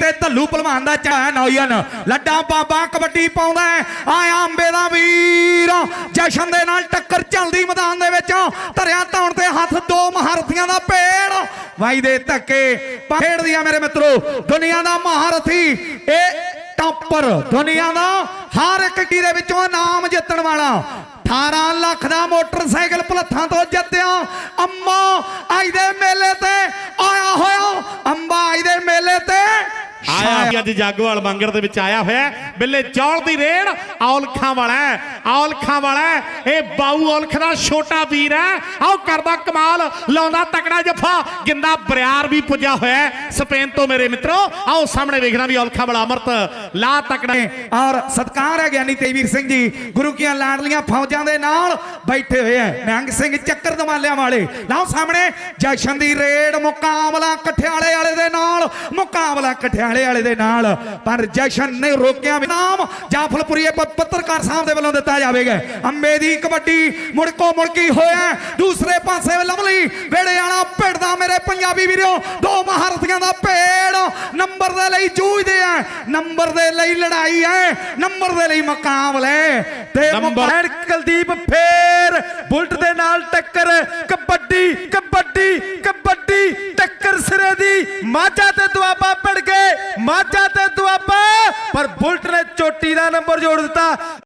ਤੇ ਧੱਲੂ ਭਲਵਾਨ ਦਾ ਚਾਹ ਨੌਜਨ ਲੱਡਾ ਬਾਬਾ ਕਬੱਡੀ ਪਾਉਂਦਾ ਹੈ। ਅੰਬੇ ਦਾ ਵੀਰ। ਜਸ਼ਨ ਦੇ ਨਾਲ ਟੱਕਰ ਚੱਲਦੀ ਮੈਦਾਨ ਦੇ ਵਿੱਚ। ਧਰਿਆ ਧੌਣ ਤੇ ਹੱਥ ਦੋ ਮਹਾਰਥੀਆਂ ਦਾ ਪੇੜ ਵਾਈ ਦੇ ਧੱਕੇ ਖੇਡਦੀਆਂ ਮੇਰੇ ਮਿੱਤਰੋ, ਦੁਨੀਆ ਦਾ ਮਹਾਰਥੀ ਇਹ ਟਾਪਰ। ਦੁਨੀਆ ਦਾ ਹਰ ਇੱਕ ਟੀ ਦੇ ਵਿੱਚੋਂ ਨਾਮ ਜਿੱਤਣ ਵਾਲਾ। 18 ਲੱਖ ਦਾ ਮੋਟਰਸਾਈਕਲ ਭਲੱਥਾਂ ਤੋਂ ਜਿੱਤਿਆ। ਅੰਮਾ ਅੱਜ ਦੇ ਮੇਲੇ ਤੇ ਆਇਆ ਵੀ ਅੱਜ ਜਾਗਵਾਲ ਮੰਗਰ ਦੇ ਵਿੱਚ ਆਇਆ ਹੋਇਆ। ਬਿੱਲੇ ਚੌਲ ਦੀ ਰੇੜ ਔਲਖਾਂ ਵਾਲਾ ਔਲਖਾਂ ਵਾਲਾ। ਇਹ ਬਾਊ ਔਲਖ ਦਾ ਛੋਟਾ ਵੀਰ ਹੈ। ਆਓ ਕਰਦਾ ਕਮਾਲ ਲਾਉਂਦਾ ਤਕੜਾ ਜੱਫਾ। ਗਿੰਦਾ ਬਰਿਆਰ ਵੀ ਪੁੱਜਾ ਹੋਇਆ ਸਪੇਨ ਤੋਂ ਮੇਰੇ ਮਿੱਤਰੋ। ਆਓ ਸਾਹਮਣੇ ਵੇਖਣਾ ਵੀ ਔਲਖਾਂ ਵਾਲਾ ਅਮਰਤ ਲਾ ਤਕੜਾ ਔਰ ਸਤਕਾਰ ਹੈ ਗਿਆਨੀ ਤੇਵੀਰ ਸਿੰਘ ਜੀ। ਗੁਰੂ ਕੀਆਂ ਲਾਡਲੀਆਂ ਫੌਜਾਂ ਦੇ ਨਾਲ ਬੈਠੇ ਹੋਏ ਹੈ ਨਿਹੰਗ ਸਿੰਘ ਚੱਕਰ ਦਮਾਲਿਆਂ ਵਾਲੇ। ਲਓ ਸਾਹਮਣੇ ਜਸ਼ਨ ਦੀ ਰੇਡ ਮੁਕਾਬਲਾ ਕਠਿਆਲੇ ਵਾਲੇ ਦੇ ਨਾਲ ਮੁਕਾਬਲਾ ਕਠਿਆਲੇ ਵਾਲੇ ਦੇ ਨਾਲ। ਪਰ ਜਸ਼ਨ ਨੇ ਰੋਕਿਆ ਨਾਮ। ਜਾਫਲਪੁਰੀਏ ਪੱਤਰਕਾਰ ਸਾਹਿਬ ਦੇ ਵੱਲੋਂ ਦਿੱਤਾ ਜਾਵੇਗਾ। ਅੰਬੇ ਦੀ ਕਬੱਡੀ ਮੁੜਕੋ ਮੁੜਕੀ ਹੋਇਆ ਦੂਸਰੇ ਪਾਸੇ ਲਵਲੀ ਵੇੜੇ ਵਾਲਾ ਭਿੜਦਾ ਮੇਰੇ ਪੰਜਾਬੀ ਵੀਰੋ। ਦੋ ਮਹਾਰਥੀਆਂ ਦਾ ਭੇੜ ਨੰਬਰ ਦੇ ਲਈ ਜੂਝਦੇ ਆ। ਨੰਬਰ ਦੇ ਲਈ ਲੜਾਈ ਹੈ ਨੰਬਰ ਦੇ ਲਈ ਮੁਕਾਬਲੇ। ਤੇ ਐਨ ਕੁਲਦੀਪ ਫੇਰ ਬੁਲਟ ਦੇ ਨਾਲ ਟੱਕਰ। ਕਬੱਡੀ ਕਬੱਡੀ ਕਬੱਡੀ ਟੱਕਰ ਸਿਰੇ ਦੀ। ਮਾਝਾ ਤੇ ਦੁਆਬਾ ਪੜ ਗਏ ਮਾਝਾ ਤੇ ਦੁਆਬਾ ਪਰ ਬੁਲਟ ਨੇ ਚੋਟੀ ਦਾ ਨੰਬਰ ਜੋੜ ਦਿੱਤਾ।